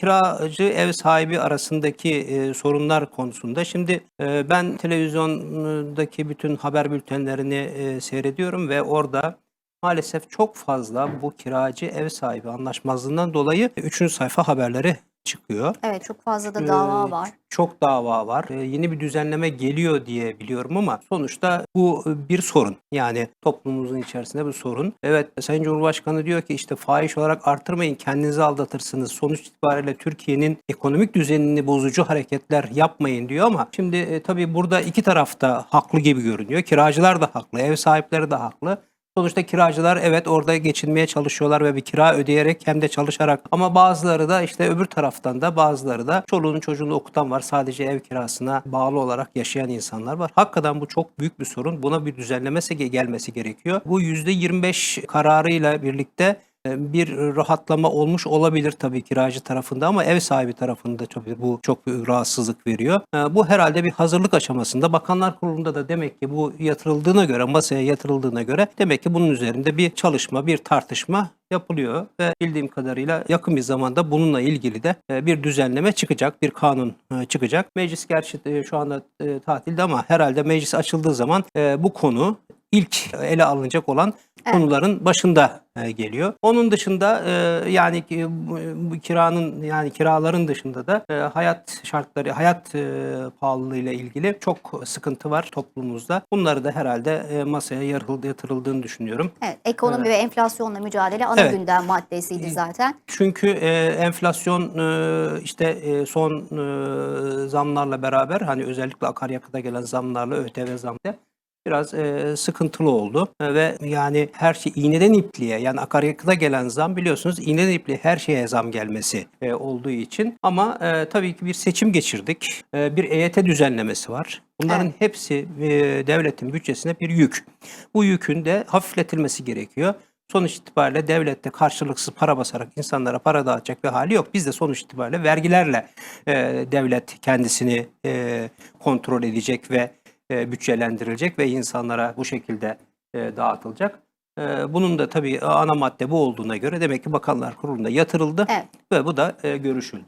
kiracı ev sahibi arasındaki e, sorunlar konusunda şimdi e, ben televizyondaki bütün haber bültenlerini e, seyrediyorum ve orada maalesef çok fazla bu kiracı ev sahibi anlaşmazlığından dolayı 3. sayfa haberleri çıkıyor. Evet çok fazla da dava Ee, var. Çok dava var. Ee, yeni bir düzenleme geliyor diye biliyorum ama sonuçta bu e, bir sorun. Yani toplumumuzun içerisinde bir sorun. Evet Sayın Cumhurbaşkanı diyor ki işte fahiş olarak artırmayın kendinizi aldatırsınız. Sonuç itibariyle Türkiye'nin ekonomik düzenini bozucu hareketler yapmayın diyor ama şimdi e, tabii burada iki tarafta haklı gibi görünüyor. Kiracılar da haklı, ev sahipleri de haklı. Sonuçta kiracılar evet orada geçinmeye çalışıyorlar ve bir kira ödeyerek hem de çalışarak ama bazıları da işte öbür taraftan da bazıları da çoluğunu çocuğunu okutan var. Sadece ev kirasına bağlı olarak yaşayan insanlar var. Hakikaten bu çok büyük bir sorun. Buna bir düzenlemesi ge- gelmesi gerekiyor. Bu %25 kararıyla birlikte bir rahatlama olmuş olabilir tabii kiracı tarafında ama ev sahibi tarafında tabii bu çok büyük rahatsızlık veriyor. E, Bu herhalde bir hazırlık aşamasında. Bakanlar Kurulu'nda da demek ki bu yatırıldığına göre, masaya yatırıldığına göre demek ki bunun üzerinde bir çalışma, bir tartışma yapılıyor ve bildiğim kadarıyla yakın bir zamanda bununla ilgili de e, bir düzenleme çıkacak, bir kanun e, çıkacak. Meclis gerçi e, şu anda e, tatilde ama herhalde meclis açıldığı zaman e, bu konu ilk ele alınacak olan Evet. konuların başında e, geliyor. Onun dışında e, yani ki bu, kiranın yani kiraların dışında da e, hayat şartları, hayat e, pahalılığı ile ilgili çok sıkıntı var toplumumuzda. Bunları da herhalde e, masaya yatırıldığını düşünüyorum. Evet, ekonomi ve enflasyonla mücadele ana Evet. gündem maddesiydi zaten. Çünkü e, enflasyon e, işte e, son e, zamlarla beraber hani özellikle akaryakıta gelen zamlarla ÖTV zamla biraz e, sıkıntılı oldu E, ve yani her şey iğneden ipliğe yani akaryakıta gelen zam biliyorsunuz iğneden ipliğe her şeye zam gelmesi e, olduğu için ama e, tabii ki bir seçim geçirdik. E, bir EYT düzenlemesi var. Bunların Evet. hepsi e, devletin bütçesine bir yük. Bu yükün de hafifletilmesi gerekiyor. Sonuç itibariyle devlette karşılıksız para basarak insanlara para dağıtacak bir hali yok. Biz de sonuç itibariyle vergilerle e, devlet kendisini e, kontrol edecek ve e, bütçelendirilecek ve insanlara bu şekilde e, dağıtılacak. E, bunun da tabii ana madde bu olduğuna göre demek ki Bakanlar Kurulu'nda yatırıldı Evet. ve bu da e, görüşüldü.